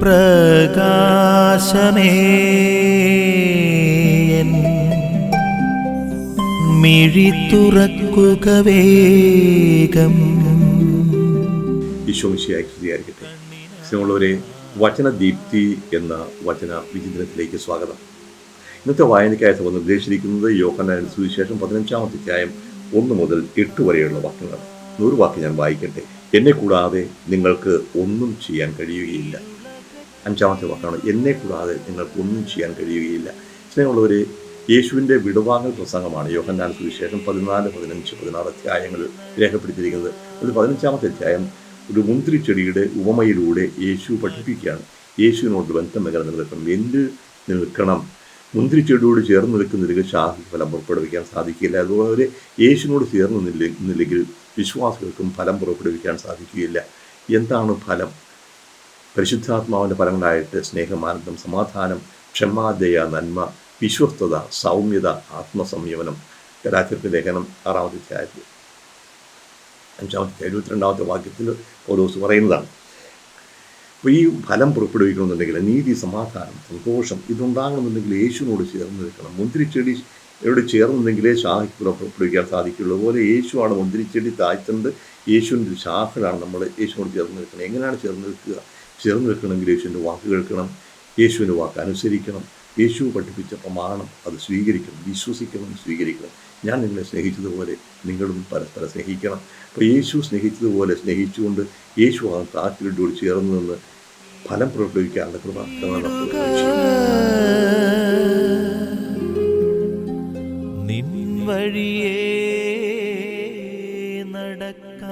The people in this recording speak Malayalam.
പ്രകാശമേ. മിഴി തുറക്കുക വേഗം. സ്നേഹമുള്ളവരെ വചനദീപ്തി എന്ന വചന വിചിന്തനത്തിലേക്ക് സ്വാഗതം. ഇന്നത്തെ വായനയ്ക്കായി സഭ നിർദ്ദേശിച്ചിരിക്കുന്നത് യോഹന്നാൻ സുവിശേഷം പതിനഞ്ചാമത്തെ അധ്യായം ഒന്ന് മുതൽ എട്ട് വരെയുള്ള വാക്യങ്ങൾ നൂറ് വാക്ക് ഞാൻ വായിക്കട്ടെ. എന്നെ കൂടാതെ നിങ്ങൾക്ക് ഒന്നും ചെയ്യാൻ കഴിയുകയില്ല. അഞ്ചാമത്തെ വാക്കാണ് എന്നെ കൂടാതെ നിങ്ങൾക്ക് ഒന്നും ചെയ്യാൻ കഴിയുകയില്ല. സ്നേഹമുള്ളവരെ യേശുവിന്റെ വിടവാങ്ങൽ പ്രസംഗമാണ് യോഹന്നാൻ സുവിശേഷം പതിനാല് പതിനഞ്ച് പതിനാറ് അധ്യായങ്ങൾ രേഖപ്പെടുത്തിയിരിക്കുന്നത്. അതിൽ പതിനഞ്ചാമത്തെ അധ്യായം ഒരു മുന്തിരിച്ചെടിയുടെ ഉപമയിലൂടെ യേശു പഠിപ്പിക്കുകയാണ്. യേശുവിനോട് ബന്ധം എങ്ങനെ നിലനിൽക്കണം? എന്ത് നിൽക്കണം? മുന്തിരിച്ചെടിയോട് ചേർന്ന് നിൽക്കുന്നില്ലെങ്കിൽ ശാഖ ഫലം പുറപ്പെടുവിക്കാൻ സാധിക്കില്ല അതുപോലെ യേശുവിനോട് ചേർന്ന് നില്ല- നിന്നില്ലെങ്കിൽ വിശ്വാസികൾക്കും ഫലം പുറപ്പെടുവിക്കാൻ സാധിക്കുകയില്ല. എന്താണ് ഫലം? പരിശുദ്ധാത്മാവിന്റെ ഫലങ്ങളായിട്ട് സ്നേഹം ആനന്ദം സമാധാനം ക്ഷമാദയ നന്മ വിശ്വസ്തത സൗമ്യത ആത്മസംയമനം. ഗലാത്യർക്ക് ലേഖനം ആറാമത്തെ അധ്യായത്തിൽ. അഞ്ചാമത്തെ എഴുപത്തിരണ്ടാമത്തെ വാക്യത്തിൽ പൗലോസ് പറയുന്നതാണ്. അപ്പോൾ ഈ ഫലം പുറപ്പെടുവിക്കണമെന്നുണ്ടെങ്കിൽ നീതി സമാധാനം സന്തോഷം ഇതുണ്ടാകണമെന്നുണ്ടെങ്കിൽ യേശുവിനോട് ചേർന്ന് നിൽക്കണം. മുന്തിരിച്ചെടി എവിടെ ചേർന്നുണ്ടെങ്കിലേ ശാഖയ്ക്ക് പുറപ്പെടുവിക്കാൻ സാധിക്കുള്ളൂ അതുപോലെ യേശുവാണ് മുന്തിരിച്ചെടി താഴ്ത്തുന്നത് യേശുവിന്റെ ശാഖകളാണ് നമ്മൾ യേശുവിനോട് ചേർന്ന് നിൽക്കുന്നത് എങ്ങനെയാണ് ചേർന്ന് നിൽക്കുക? ചേർന്ന് നിൽക്കണമെങ്കിൽ യേശുവിന്റെ വാക്ക് കേൾക്കണം യേശുവിന്റെ വാക്ക് അനുസരിക്കണം. യേശു പഠിപ്പിച്ച പ്രമാണം അത് സ്വീകരിക്കണം വിശ്വസിക്കണം സ്വീകരിക്കണം. ഞാൻ നിങ്ങളെ സ്നേഹിച്ചതുപോലെ നിങ്ങളും പരസ്പരം സ്നേഹിക്കണം. അപ്പോൾ യേശു സ്നേഹിച്ചതുപോലെ സ്നേഹിച്ചുകൊണ്ട് യേശു ആ താല്പര്യത്തോട് ചേർന്ന് നിന്ന് ഫലം പുറപ്പെടുവിക്കാനുള്ള കൃപ വഴിയേ